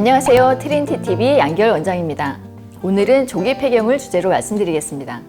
안녕하세요. 트린티TV 양결 원장입니다. 오늘은 조기 폐경을 주제로 말씀드리겠습니다.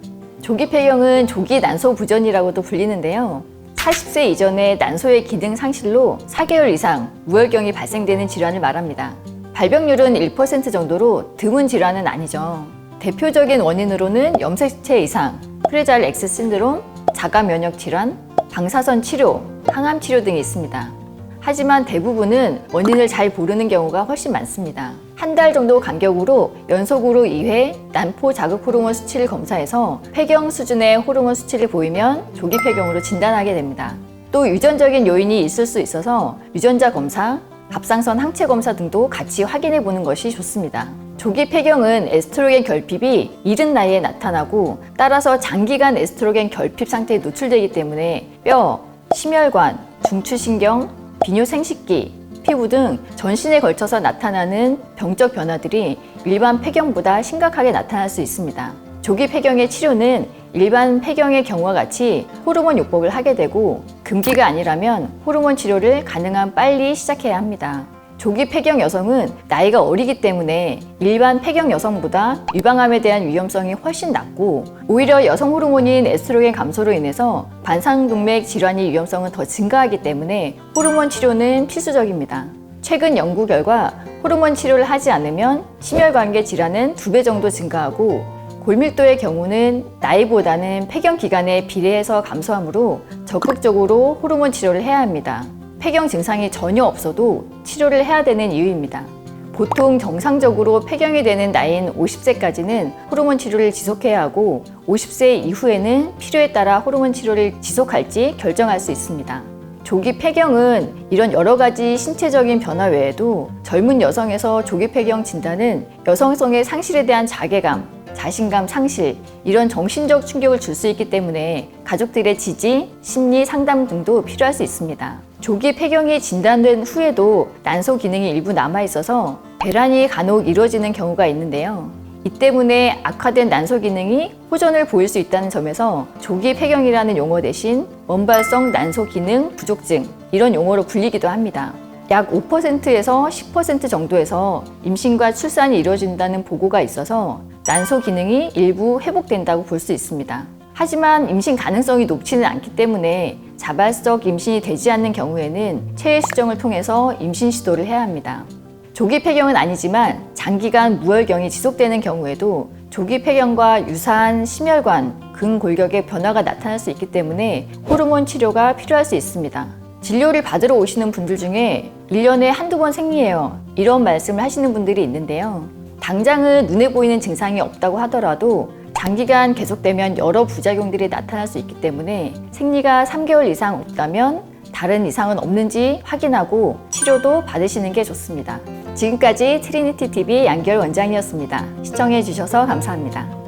조기 폐경은 조기 난소 부전이라고도 불리는데요. 40세 이전에 난소의 기능 상실로 4개월 이상 무혈경이 발생되는 질환을 말합니다. 발병률은 1% 정도로 드문 질환은 아니죠. 대표적인 원인으로는 염색체 이상, 프레잘 X 신드롬, 자가 면역 질환, 방사선 치료, 항암 치료 등이 있습니다. 하지만 대부분은 원인을 잘 모르는 경우가 훨씬 많습니다. 한 달 정도 간격으로 연속으로 2회 난포 자극 호르몬 수치를 검사해서 폐경 수준의 호르몬 수치를 보이면 조기 폐경으로 진단하게 됩니다. 또 유전적인 요인이 있을 수 있어서 유전자 검사, 갑상선 항체 검사 등도 같이 확인해 보는 것이 좋습니다. 조기 폐경은 에스트로겐 결핍이 이른 나이에 나타나고 따라서 장기간 에스트로겐 결핍 상태에 노출되기 때문에 뼈, 심혈관, 중추신경, 비뇨 생식기, 피부 등 전신에 걸쳐서 나타나는 병적 변화들이 일반 폐경보다 심각하게 나타날 수 있습니다. 조기 폐경의 치료는 일반 폐경의 경우와 같이 호르몬 요법을 하게 되고 금기가 아니라면 호르몬 치료를 가능한 빨리 시작해야 합니다. 조기 폐경 여성은 나이가 어리기 때문에 일반 폐경 여성보다 유방암에 대한 위험성이 훨씬 낮고 오히려 여성 호르몬인 에스트로겐 감소로 인해서 관상동맥 질환의 위험성은 더 증가하기 때문에 호르몬 치료는 필수적입니다. 최근 연구 결과 호르몬 치료를 하지 않으면 심혈관계 질환은 두 배 정도 증가하고 골밀도의 경우는 나이보다는 폐경 기간에 비례해서 감소하므로 적극적으로 호르몬 치료를 해야 합니다. 폐경 증상이 전혀 없어도 치료를 해야 되는 이유입니다. 보통 정상적으로 폐경이 되는 나이인 50세까지는 호르몬 치료를 지속해야 하고 50세 이후에는 필요에 따라 호르몬 치료를 지속할지 결정할 수 있습니다. 조기 폐경은 이런 여러 가지 신체적인 변화 외에도 젊은 여성에서 조기 폐경 진단은 여성성의 상실에 대한 자괴감, 자신감 상실, 이런 정신적 충격을 줄 수 있기 때문에 가족들의 지지, 심리 상담 등도 필요할 수 있습니다. 조기 폐경이 진단된 후에도 난소 기능이 일부 남아 있어서 배란이 간혹 이루어지는 경우가 있는데요. 이 때문에 악화된 난소 기능이 호전을 보일 수 있다는 점에서 조기 폐경이라는 용어 대신 원발성 난소 기능 부족증 이런 용어로 불리기도 합니다. 약 5%에서 10% 정도에서 임신과 출산이 이루어진다는 보고가 있어서 난소 기능이 일부 회복된다고 볼 수 있습니다. 하지만 임신 가능성이 높지는 않기 때문에 자발적 임신이 되지 않는 경우에는 체외 수정을 통해서 임신 시도를 해야 합니다. 조기 폐경은 아니지만 장기간 무혈경이 지속되는 경우에도 조기 폐경과 유사한 심혈관, 근골격의 변화가 나타날 수 있기 때문에 호르몬 치료가 필요할 수 있습니다. 진료를 받으러 오시는 분들 중에 1년에 한두 번 생리해요. 이런 말씀을 하시는 분들이 있는데요. 당장은 눈에 보이는 증상이 없다고 하더라도 장기간 계속되면 여러 부작용들이 나타날 수 있기 때문에 생리가 3개월 이상 없다면 다른 이상은 없는지 확인하고 치료도 받으시는 게 좋습니다. 지금까지 트리니티 TV 양결 원장이었습니다. 시청해 주셔서 감사합니다.